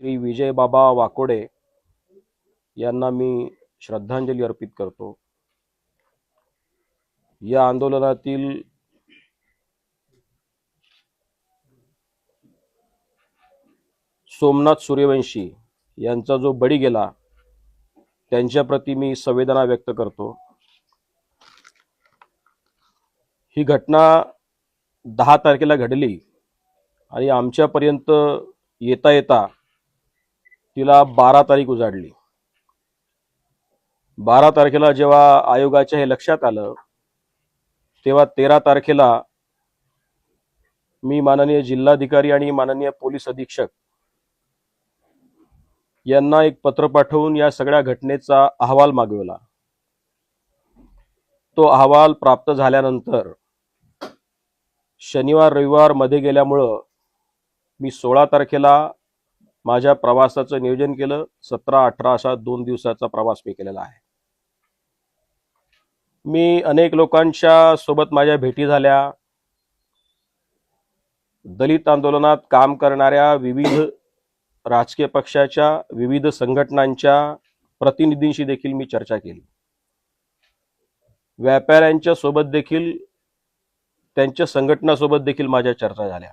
श्री विजयबाबा वाकोडे यांना मी श्रद्धांजली अर्पित करतो. या आंदोलनातील सोमनाथ सूर्यवंशी यांचा जो बळी गेला त्यांच्याप्रती मी संवेदना व्यक्त करतो. ही घटना दहा तारखेला घडली आणि आमच्यापर्यंत येता येता तिला बारा तारीख उजाडली. बारा तारखेला जेव्हा आयोगाच्या हे लक्षात आलं तेव्हा तेरा तारखेला मी माननीय जिल्हाधिकारी आणि माननीय पोलीस अधीक्षक यांना एक पत्र पाठवून या सगळ्या घटनेचा अहवाल मागवला. तो अहवाल प्राप्त झाल्यानंतर शनिवार रविवारमध्ये गेल्यामुळं मी सोळा तारखेला माझ्या प्रवासाचं नियोजन केलं. सतरा अठरा असा दोन दिवसाचा प्रवास मी केलेला आहे. मी अनेक लोकांच्या सोबत माझ्या भेटी झाल्या. दलित आंदोलनात काम करणाऱ्या विविध राजकीय पक्षाच्या विविध संघटनांच्या प्रतिनिधींशी देखील मी चर्चा केली. व्यापाऱ्यांच्या सोबत देखील त्यांच्या संघटनासोबत देखील माझ्या चर्चा झाल्या.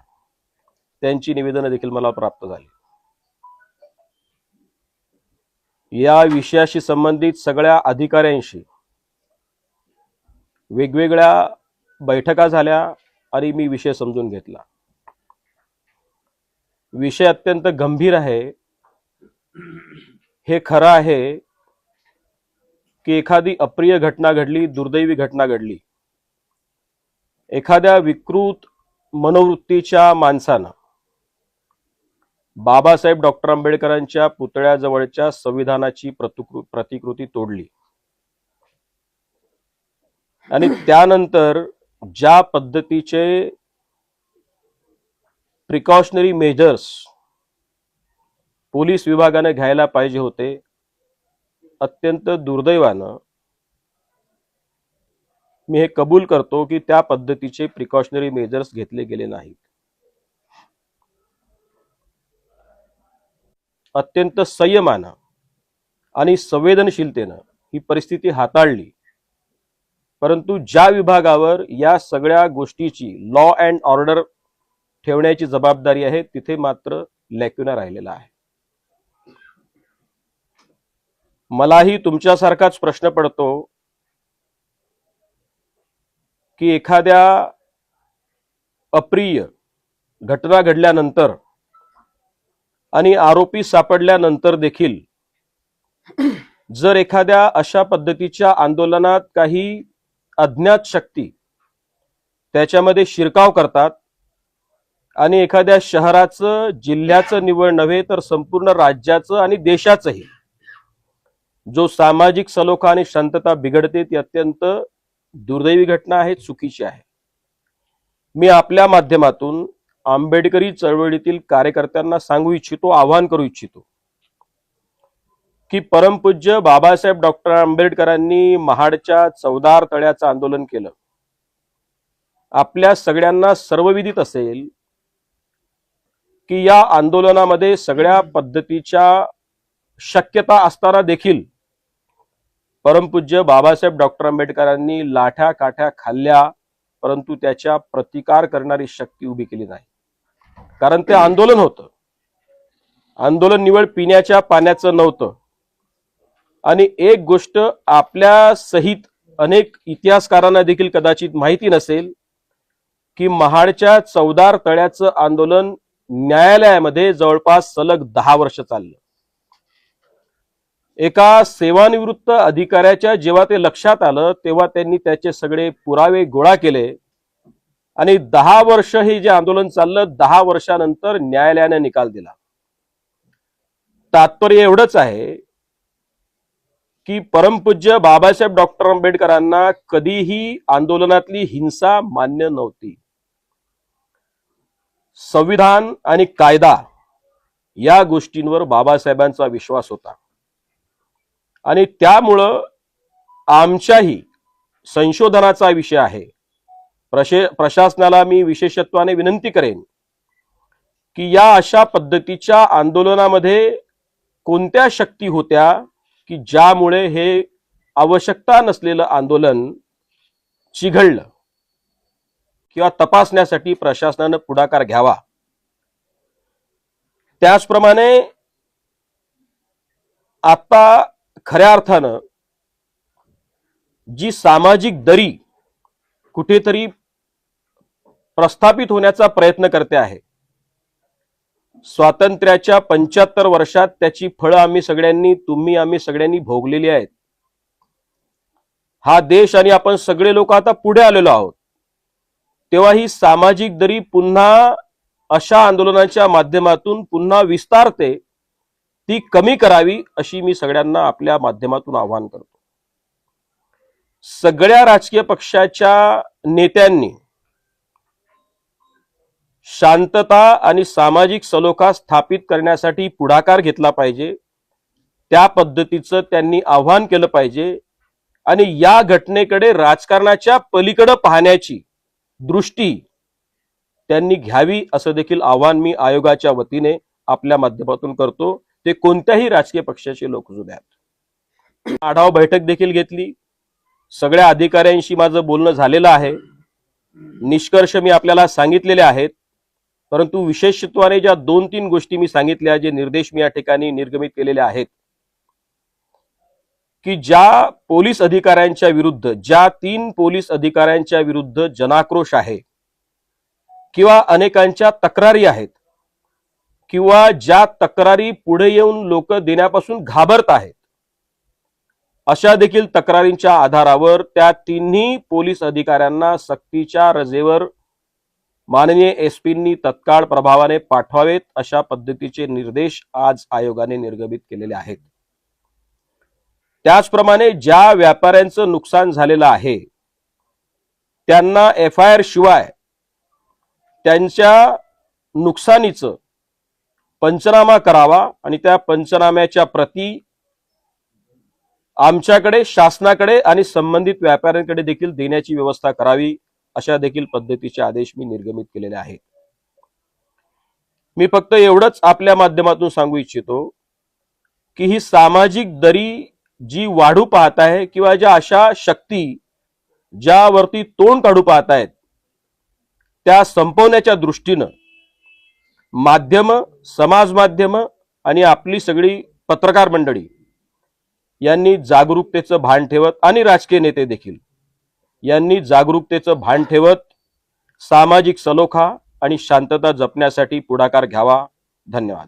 त्यांची निवेदनं देखील मला प्राप्त झाली. या विषयाशी संबंधित सगळ्या अधिकाऱ्यांशी वेगवेगळ्या बैठका झाल्या आणि मी विषय समजून घेतला. विषय अत्यंत गंभीर आहे. हे खरं आहे की एखादी अप्रिय घटना घडली दुर्दैवी घटना घडली. एखाद्या विकृत मनोवृत्तीच्या माणसानं बाबासाहेब डॉक्टर आंबेडकरांच्या पुतळ्याजवळच्या संविधानाची प्रतिकृ प्रतिकृती तोडली. आणि त्यानंतर ज्या पद्धतीचे प्रिकॉशनरी मेजर्स पोलीस विभागाने घ्यायला पाहिजे होते अत्यंत दुर्दैवानं मी हे कबूल करतो की त्या पद्धतीचे प्रिकॉशनरी मेजर्स घेतले गेले नाहीत. अत्यंत संयमानं आणि संवेदनशीलतेनं ही परिस्थिती हाताळली. परंतु ज्या विभागावर या सगळ्या गोष्टीची लॉ अँड ऑर्डर ठेवण्याची जबाबदारी आहे तिथे मात्र लॅक्युना राहिलेला आहे. मलाही तुमच्यासारखाच प्रश्न पडतो की एखाद्या अप्रिय घटना घडल्यानंतर आणि आरोपी सापडल्यानंतर देखील जर एखाद्या अशा पद्धतीच्या आंदोलनात काही अज्ञात शक्ती त्याच्यामध्ये शिरकाव करतात आणि एखाद्या शहराचं जिल्ह्याचं निवड नव्हे तर संपूर्ण राज्याचं आणि देशाचंही जो सामाजिक सलोखा आणि शांतता बिघडते ती अत्यंत दुर्दैवी घटना आहे चुकीची आहे. मी आपल्या माध्यमातून आंबेडकरी चळवळीतील कार्यकर्त्यांना सांगू इच्छितो आवाहन करू इच्छितो. की परमपूज्य बाबासाहेब डॉक्टर आंबेडकरांनी महाडच्या चौदार तळ्याचं आंदोलन केलं. आपल्या सगळ्यांना सर्वविदित असेल की या आंदोलनामध्ये सगळ्या पद्धतीच्या शक्यता असताना देखील परमपूज्य बाबासाहेब डॉक्टर आंबेडकरांनी लाठ्या काठ्या खाल्ल्या परंतु त्याच्या प्रतिकार करणारी शक्ती उभी केली नाही. कारण ते आंदोलन होतं. आंदोलन निवड पिण्याच्या पाण्याचं नव्हतं. आणि एक गोष्ट आपल्या सहित अनेक इतिहासकारांना देखील कदाचित माहिती नसेल की महाडच्या चौदार तळ्याचं आंदोलन न्यायालयामध्ये जवळपास सलग दहा वर्ष चाललं. एका सेवानिवृत्त अधिकाऱ्याच्या जेव्हा ते लक्षात आलं तेव्हा त्यांनी त्याचे सगळे पुरावे गोळा केले. आणि दहा वर्ष हे जे आंदोलन चाललं दहा वर्षानंतर न्यायालयाने निकाल दिला. तात्पर्य एवढंच आहे की परमपूज्य बाबासाहेब डॉक्टर आंबेडकरांना कधीही आंदोलनातली हिंसा मान्य नव्हती. संविधान आणि कायदा या गोष्टींवर बाबासाहेबांचा विश्वास होता. आणि त्यामुळं आमच्याही संशोधनाचा विषय आहे. प्रशे प्रशासनाला मी विशेषत्वाने विनंती करेन की या अशा पद्धतीच्या आंदोलनामध्ये कोणत्या शक्ती होत्या की ज्यामुळे हे आवश्यकता नसलेलं आंदोलन चिघळलं किंवा तपासण्यासाठी प्रशासनानं पुढाकार घ्यावा? त्याचप्रमाणे आता खऱ्या अर्थानं जी सामाजिक दरी कुठेतरी प्रस्थापित होण्याचा प्रयत्न करते आहे. स्वातंत्र्याच्या पंच्याहत्तर वर्षात त्याची फळं आम्ही सगळ्यांनी तुम्ही आम्ही सगळ्यांनी भोगलेली आहेत. हा देश आणि आपण सगळे लोक आता पुढे आलेलो आहोत. तेव्हा ही सामाजिक दरी पुन्हा अशा आंदोलनाच्या माध्यमातून पुन्हा विस्तारते ती कमी करावी अशी मी सगळ्यांना आपल्या माध्यमातून आवाहन करतो. सगळ्या राजकीय पक्षाच्या नेत्यांनी शांतता आणि सामाजिक सलोखा स्थापित करण्यासाठी पुढाकार घेतला पाहिजे. त्या पद्धतीचं त्यांनी आव्हान केलं पाहिजे. आणि या घटनेकडे राजकारणाच्या पलीकडे पाहण्याची दृष्टी त्यांनी घ्यावी असं देखील आव्हान मी आयोगाच्या वतीने आपल्या माध्यमातून करतो. ते कोणत्याही राजकीय पक्षाचे लोक जुन्यात आढावा बैठक देखील घेतली. सगळ्या अधिकाऱ्यांशी माझं बोलणं झालेलं आहे. निष्कर्ष मी आपल्याला सांगितलेले आहेत. परंतु विशेषत्वाने ज्या दोन तीन गोष्टी मी सांगितल्या जे निर्देश मी या ठिकाणी निर्गमित केलेले आहेत की ज्या पोलीस अधिकाऱ्यांच्या विरुद्ध ज्या तीन पोलीस अधिकाऱ्यांच्या विरुद्ध जनाक्रोश आहे किंवा अनेकांच्या तक्रारी आहेत किंवा ज्या तक्रारी पुढे येऊन लोक देण्यापासून घाबरत आहेत अशा देखील तक्रारींच्या आधारावर त्या तिन्ही पोलीस अधिकाऱ्यांना सक्तीच्या रजेवर माननीय एसपींनी तत्काळ प्रभावाने पाठवावेत अशा पद्धतीचे निर्देश आज आयोगाने निर्गमित केलेले आहेत. त्याचप्रमाणे ज्या व्यापाऱ्यांचं नुकसान झालेलं आहे त्यांना एफ आय आर शिवाय त्यांच्या नुकसानीचं पंचनामा करावा आणि त्या पंचनाम्याच्या प्रती आमच्याकडे शासनाकडे आणि संबंधित व्यापाऱ्यांकडे देखील देण्याची व्यवस्था करावी अशा देखील पद्धतीचे आदेश मी निर्गमित केलेले आहेत. मी फक्त एवढंच आपल्या माध्यमातून सांगू इच्छितो की ही सामाजिक दरी जी वाढू पाहत आहे किंवा ज्या अशा शक्ती ज्यावरती तोंड काढू पाहत आहेत त्या संपवण्याच्या दृष्टीनं माध्यम समाज माध्यम आणि आपली सगळी पत्रकार मंडळी यांनी जागरूकतेचं भान ठेवत आणि राजकीय नेते देखील यांनी जागरूकतेचं भान ठेवत सामाजिक सलोखा आणि शांतता जपण्यासाठी पुढाकार घ्यावा. धन्यवाद.